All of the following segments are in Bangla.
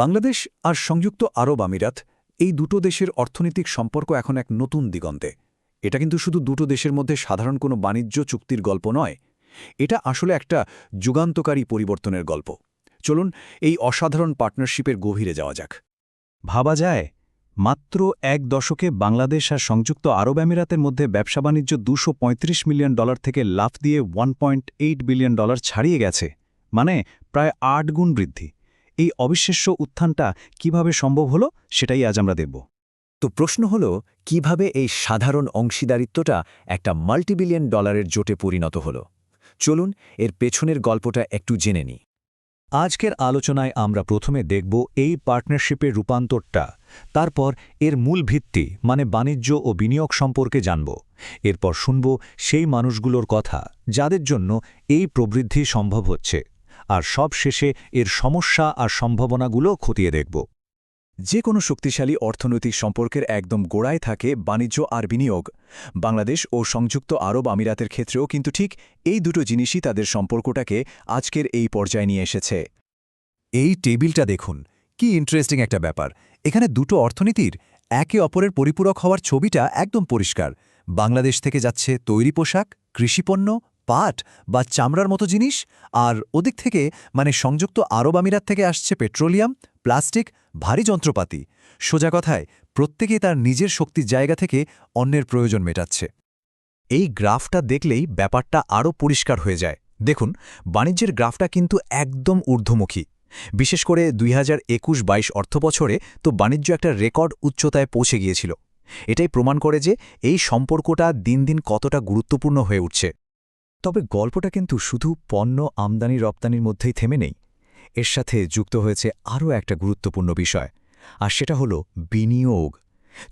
বাংলাদেশ আর সংযুক্ত আরব আমিরাত এই দুটো দেশের অর্থনৈতিক সম্পর্ক এখন এক নতুন দিগন্তে। এটা কিন্তু শুধু দুটো দেশের মধ্যে সাধারণ কোনো বাণিজ্য চুক্তির গল্প নয়, এটা আসলে একটা যুগান্তকারী পরিবর্তনের গল্প। চলুন এই অসাধারণ পার্টনারশিপের গভীরে যাওয়া যাক। ভাবা যায়, মাত্র এক দশকে বাংলাদেশ আর সংযুক্ত আরব আমিরাতের মধ্যে ব্যবসা বাণিজ্য দুশো মিলিয়ন ডলার থেকে লাফ দিয়ে ওয়ান বিলিয়ন ডলার ছাড়িয়ে গেছে মানে প্রায় আট গুণ বৃদ্ধি। এই অবিশ্বাস্য উত্থানটা কীভাবে সম্ভব হলো সেটাই আজ আমরা দেখব। তো প্রশ্ন হল, কীভাবে এই সাধারণ অংশীদারিত্বটা একটা মাল্টিবিলিয়ন ডলারের জোটে পরিণত হল? চলুন, এর পেছনের গল্পটা একটু জেনে নিই। আজকের আলোচনায় আমরা প্রথমে দেখব এই পার্টনারশিপের রূপান্তরটা, তারপর এর মূল ভিত্তি মানে বাণিজ্য ও বিনিয়োগ সম্পর্কে জানব। এরপর শুনব সেই মানুষগুলোর কথা, যাদের জন্য এই প্রবৃদ্ধি সম্ভব হচ্ছে। আর সব শেষে এর সমস্যা আর সম্ভাবনাগুলো খতিয়ে দেখব। যে কোনো শক্তিশালী অর্থনৈতিক সম্পর্কের একদম গোড়ায় থাকে বাণিজ্য আর বিনিয়োগ। বাংলাদেশ ও সংযুক্ত আরব আমিরাতের ক্ষেত্রেও কিন্তু ঠিক এই দুটো জিনিসই তাদের সম্পর্কটাকে আজকের এই পর্যায়ে নিয়ে এসেছে। এই টেবিলটা দেখুন, কি ইন্টারেস্টিং একটা ব্যাপার। এখানে দুটো অর্থনীতির, একে অপরের পরিপূরক হওয়ার ছবিটা একদম পরিষ্কার। বাংলাদেশ থেকে যাচ্ছে তৈরি পোশাক কৃষিপণ্য পাট বা চামড়ার মতো জিনিস, আর ওদিক থেকে মানে সংযুক্ত আরব আমিরাত থেকে আসছে পেট্রোলিয়াম, প্লাস্টিক, ভারী যন্ত্রপাতি। সোজা কথায়, প্রত্যেকেই তার নিজের শক্তির জায়গা থেকে অন্যের প্রয়োজন মেটাচ্ছে। এই গ্রাফটা দেখলেই ব্যাপারটা আরও পরিষ্কার হয়ে যায়। দেখুন, বাণিজ্যের গ্রাফটা কিন্তু একদম ঊর্ধ্বমুখী। বিশেষ করে দুই হাজার একুশ বাইশ অর্থবছরে তো বাণিজ্য একটা রেকর্ড উচ্চতায় পৌঁছে গিয়েছিল। এটাই প্রমাণ করে যে এই সম্পর্কটা দিন দিন কতটা গুরুত্বপূর্ণ হয়ে উঠছে। তবে গল্পটা কিন্তু শুধু পণ্য, আমদানি, রপ্তানির মধ্যেই থেমে নেই। এর সাথে যুক্ত হয়েছে আরও একটা গুরুত্বপূর্ণ বিষয়, আর সেটা হল বিনিয়োগ।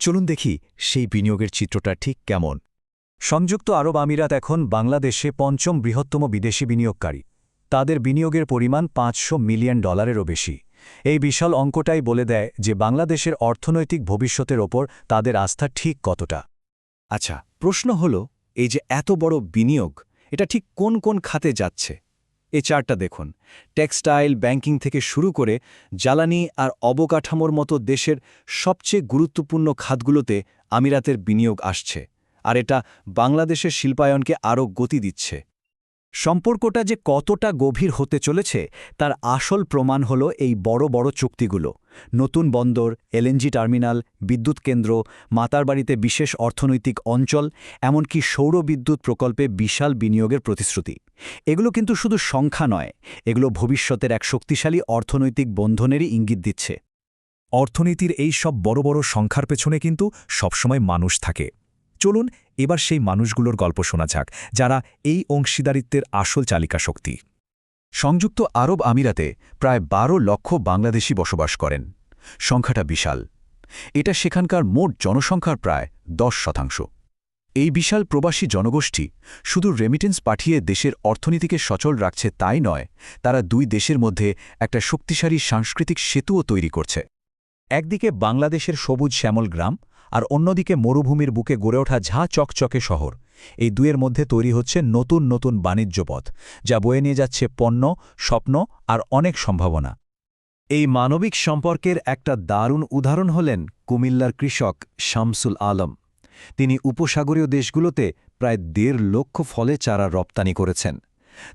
চলুন দেখি সেই বিনিয়োগের চিত্রটা ঠিক কেমন। সংযুক্ত আরব আমিরাত এখন বাংলাদেশে পঞ্চম বৃহত্তম বিদেশি বিনিয়োগকারী। তাদের বিনিয়োগের পরিমাণ পাঁচশো মিলিয়ন ডলারেরও বেশি। এই বিশাল অঙ্কটাই বলে দেয় যে বাংলাদেশের অর্থনৈতিক ভবিষ্যতের ওপর তাদের আস্থা ঠিক কতটা। আচ্ছা প্রশ্ন হল, এই যে এত বড় বিনিয়োগ এটা ঠিক কোন কোন খাতে যাচ্ছে? এ চারটা দেখুন। টেক্সটাইল ব্যাংকিং থেকে শুরু করে জ্বালানি আর অবকাঠামোর মতো দেশের সবচেয়ে গুরুত্বপূর্ণ খাতগুলোতে আমিরাতের বিনিয়োগ আসছে। আর এটা বাংলাদেশের শিল্পায়নকে আরও গতি দিচ্ছে। সম্পর্কটা যে কতটা গভীর হতে চলেছে, তার আসল প্রমাণ হল এই বড় বড় চুক্তিগুলো। নতুন বন্দর এলএনজি টার্মিনাল, বিদ্যুৎ কেন্দ্র মাতারবাড়িতে বিশেষ অর্থনৈতিক অঞ্চল, এমনকি সৌর বিদ্যুৎ প্রকল্পে বিশাল বিনিয়োগের প্রতিশ্রুতি। এগুলো কিন্তু শুধু সংখ্যা নয়, এগুলো ভবিষ্যতের এক শক্তিশালী অর্থনৈতিক বন্ধনেরই ইঙ্গিত দিচ্ছে। অর্থনীতির এই সব বড় বড় সংখ্যার পেছনে কিন্তু সবসময় মানুষ থাকে। চলুন এবার সেই মানুষগুলোর গল্প শোনা যাক, যারা এই অংশীদারিত্বের আসল চালিকা শক্তি। সংযুক্ত আরব আমিরাতে প্রায় বারো লক্ষ বাংলাদেশি বসবাস করেন। সংখ্যাটা বিশাল। এটা সেখানকার মোট জনসংখ্যার প্রায় দশ শতাংশ। এই বিশাল প্রবাসী জনগোষ্ঠী শুধু রেমিটেন্স পাঠিয়ে দেশের অর্থনীতিকে সচল রাখছে তাই নয়, তারা দুই দেশের মধ্যে একটা শক্তিশালী সাংস্কৃতিক সেতুও তৈরি করছে। একদিকে বাংলাদেশের সবুজ শ্যামল গ্রাম আর অন্যদিকে মরুভূমির বুকে গড়ে ওঠা ঝা চকচকে শহর। এই দুয়ের মধ্যে তৈরি হচ্ছে নতুন নতুন বাণিজ্য পথ, যা বয়ে নিয়ে যাচ্ছে পণ্য, স্বপ্ন আর অনেক সম্ভাবনা। এই মানবিক সম্পর্কের একটা দারুণ উদাহরণ হলেন কুমিল্লার কৃষক শামসুল আলম। তিনি উপসাগরীয় দেশগুলোতে প্রায় দেড় লক্ষ ফলে চারা রপ্তানি করেছেন।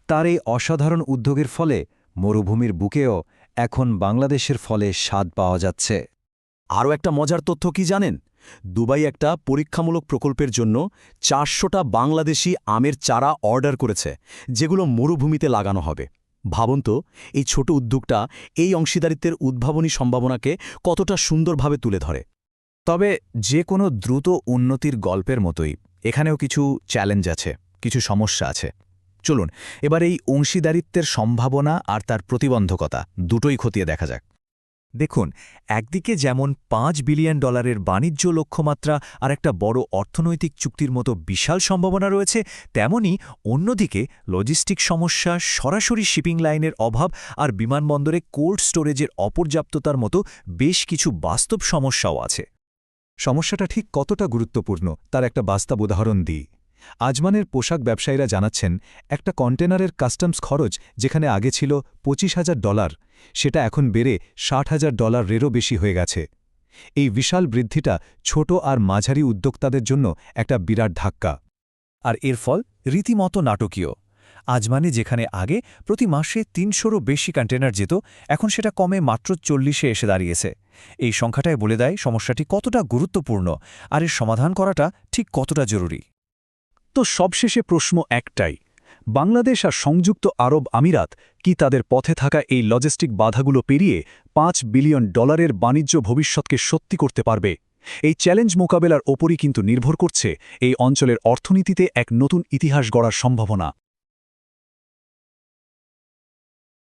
তার এই অসাধারণ উদ্যোগের ফলে মরুভূমির বুকেও এখন বাংলাদেশের ফলে স্বাদ পাওয়া যাচ্ছে। আরও একটা মজার তথ্য কি জানেন? দুবাই একটা পরীক্ষামূলক প্রকল্পের জন্য চারশোটা বাংলাদেশি আমের চারা অর্ডার করেছে, যেগুলো মরুভূমিতে লাগানো হবে। ভাবুন তো, এই ছোট উদ্যোগটা এই অংশীদারিত্বের উদ্ভাবনী সম্ভাবনাকে কতটা সুন্দরভাবে তুলে ধরে। তবে যে কোনো দ্রুত উন্নতির গল্পের মতোই এখানেও কিছু চ্যালেঞ্জ আছে, কিছু সমস্যা আছে। চলুন, এবার এই অংশীদারিত্বের সম্ভাবনা আর তার প্রতিবন্ধকতা দুটোই খতিয়ে দেখা যাক। দেখুন, একদিকে যেমন পাঁচ বিলিয়ন ডলারের বাণিজ্য লক্ষ্যমাত্রা আর একটা বড় অর্থনৈতিক চুক্তির মতো বিশাল সম্ভাবনা রয়েছে, তেমনি অন্যদিকে লজিস্টিক সমস্যা, সরাসরি শিপিং লাইনের অভাব আর বিমানবন্দরে কোল্ড স্টোরেজের অপর্যাপ্ততার মতো বেশ কিছু বাস্তব সমস্যাও আছে। সমস্যাটা ঠিক কতটা গুরুত্বপূর্ণ, তার একটা বাস্তব উদাহরণ দিই। আজমানের পোশাক ব্যবসায়ীরা জানাচ্ছেন, একটা কন্টেনারের কাস্টমস খরচ যেখানে আগে ছিল পঁচিশ হাজার ডলার, সেটা এখন বেড়ে ষাট হাজার ডলারেরও বেশি হয়ে গেছে। এই বিশাল বৃদ্ধিটা ছোট আর মাঝারি উদ্যোক্তাদের জন্য একটা বিরাট ধাক্কা। আর এর ফল রীতিমতো নাটকীয়। আজমানে যেখানে আগে প্রতি মাসে তিনশোরও বেশি কন্টেনার যেত, এখন সেটা কমে মাত্র চল্লিশে এসে দাঁড়িয়েছে। এই সংখ্যাটাই বলে দেয় সমস্যাটি কতটা গুরুত্বপূর্ণ, আর এর সমাধান করাটা ঠিক কতটা জরুরি। তো সবশেষে প্রশ্ন একটাই, বাংলাদেশ আর সংযুক্ত আরব আমিরাত কি তাদের পথে থাকা এই লজিস্টিক বাধাগুলো পেরিয়ে পাঁচ বিলিয়ন ডলারের বাণিজ্য ভবিষ্যৎকে সত্যি করতে পারবে? এই চ্যালেঞ্জ মোকাবেলার ওপরই কিন্তু নির্ভর করছে এই অঞ্চলের অর্থনীতিতে এক নতুন ইতিহাস গড়ার সম্ভাবনা।